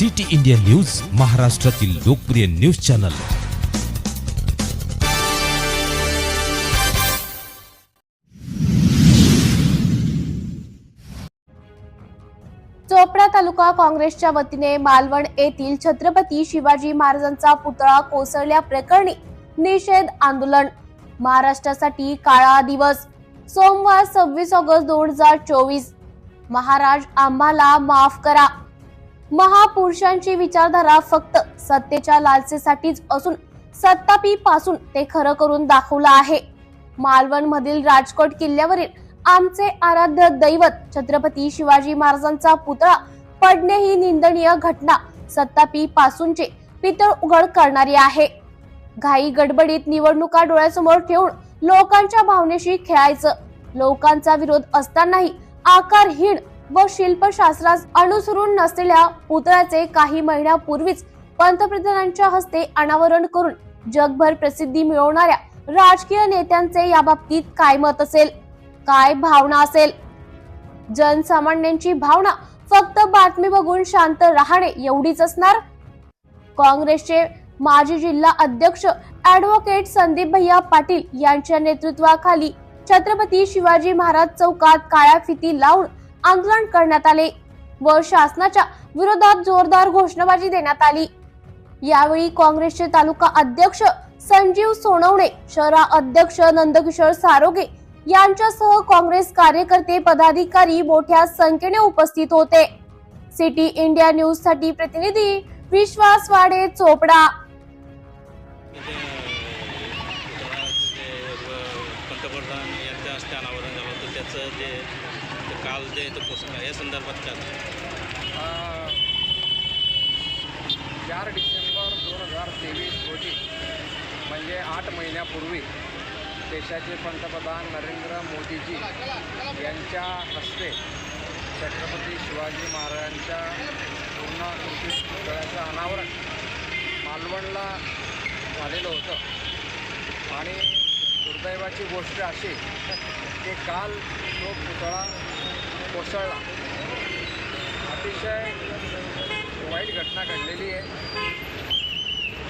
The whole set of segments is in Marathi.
सिटी इंडिया न्यूज महाराष्ट्रातील लोकप्रिय न्यूज चॅनल. चोपडा तालुका काँग्रेसच्या वतीने मालवण येथील छत्रपती शिवाजी महाराजांचा पुतळा कोसळल्या प्रकरणी निषेध आंदोलन. महाराष्ट्रासाठी काळा दिवस. सोमवार सव्वीस ऑगस्ट दोन हजार चोवीस. महाराज आम्हाला माफ करा. महापुरुषांची विचारधारा फक्त सत्तेच्या लालसेसाठीच असून सत्तापी पासून ते खरं करून दाखवलं आहे. मालवण मधील राजकोट किल्ल्यावरील आमचे आराध्य दैवत छत्रपती शिवाजी महाराजांचा पुतळा पडणे ही निंदनीय घटना सत्तापी पासूनचे पितळ उघड करणारी आहे. घाई गडबडीत निवडणुका डोळ्यासमोर ठेवून लोकांच्या भावनेशी खेळायचं लोकांचा विरोध असतानाही आकारहीन व शिल्पशास्त्रास अनुसरून नसलेल्या पुतळ्याचे काही महिन्यापूर्वीच पंतप्रधानांच्या हस्ते अनावरण करून जगभर प्रसिद्धी मिळवणाऱ्या राजकीय नेत्यांचे याबाबतीत काय मत असेल? काय भावना असेल? जनसामान्यांची भावना फक्त बातमी बघून शांत राहणे एवढीच असणार? काँग्रेसचे माजी जिल्हा अध्यक्ष ऍडव्होकेट संदीप भैया पाटील यांच्या नेतृत्वाखाली छत्रपती शिवाजी महाराज चौकात काळ्या फिती लावून आंदोलन करण्यात आले. व शासनाच्या विरोधात जोरदार घोषणाबाजी देण्यात आली. यावेळी काँग्रेसचे तालुका अध्यक्ष संजीव सोनवणे शहरा अध्यक्ष नंदकिशोर सारोगे यांच्यासह काँग्रेस कार्यकर्ते पदाधिकारी मोठ्या संख्येने उपस्थित होते. सिटी इंडिया न्यूजसाठी प्रतिनिधी विश्वास वाडे चोपडा. पंतप्रधान यांच्या हस्ते अनावरण झालं होतं. त्याचं जे काल जे तो पुस्तक या संदर्भात काय चार डिसेंबर दोन हजार तेवीस रोजी म्हणजे आठ महिन्यापूर्वी देशाचे पंतप्रधान नरेंद्र मोदीजी यांच्या हस्ते छत्रपती शिवाजी महाराजांच्या पूर्णाकृती पुतळ्याचं अनावरण मालवणला झालेलं होतं. आणि दुर्दैवाची गोष्ट अशी की काल तो पुतळा कोसळला. अतिशय वाईट घटना घडलेली आहे.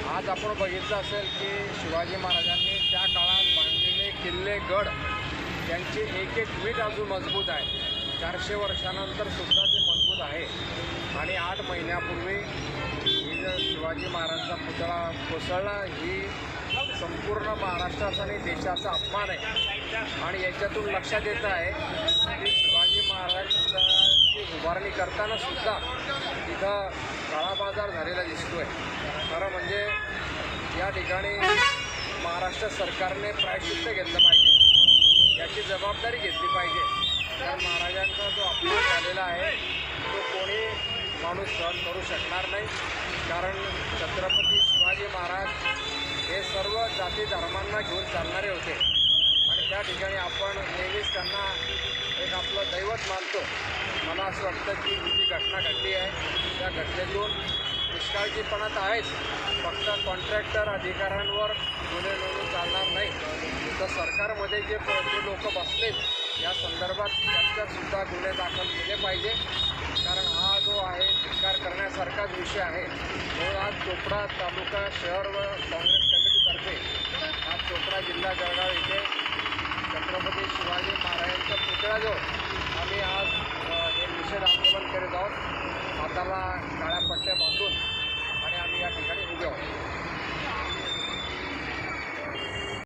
आज आपण बघितलं असेल की शिवाजी महाराजांनी त्या काळात बांधलेले किल्ले गड त्यांची एक एक वीट अजून मजबूत आहे. चारशे वर्षानंतर सुद्धा ते मजबूत आहे. आणि आठ महिन्यापूर्वी शिवाजी महाराजांचा पुतळा कोसळला ही संपूर्ण महाराष्ट्राचा आणि देशाचा अपमान आहे. आणि याच्यातून लक्षात येतं आहे की महाराजांची उभारणी करताना सुद्धा तिथं काळा बाजार झालेला दिसतोय. खरं म्हणजे या ठिकाणी महाराष्ट्र सरकारने प्रायश्चित्त घेतलं पाहिजे. याची जबाबदारी घेतली पाहिजे. तर महाराजांचा जो अपमान झालेला आहे तो कोणी माणूस सहन करू शकणार नाही. कारण छत्रपती शिवाजी महाराज हे सर्व जाती धर्मांना घेऊन चालणारे होते. त्या ठिकाणी आपण नेहमीच त्यांना एक आपलं दैवत मानतो मला असं वाटतं की ही जी घटना घडली आहे त्या घटनेतून निष्काळजीपणा तर आहेच फक्त कॉन्ट्रॅक्टर अधिकाऱ्यांवर गुन्हे नोंदून चालणार नाही. तर सरकारमध्ये जे जे लोक बसलेत या संदर्भात त्यांच्यातसुद्धा गुन्हे दाखल केले पाहिजे. कारण हा जो आहे स्वीकार करण्यासारखाच विषय आहे. म्हणून आज चोपडा तालुका शहर व काँग्रेस कमिटीतर्फे आज चोपडा जिल्हा जळगाव येथे छत्रपती शिवाजी महाराजांच्या पुतळ्याजवळ आम्ही आज हे निषेध आंदोलन करीत आहोत. हाताला काळ्या पट्ट्या बांधून आणि आम्ही या ठिकाणी उभे आहोत.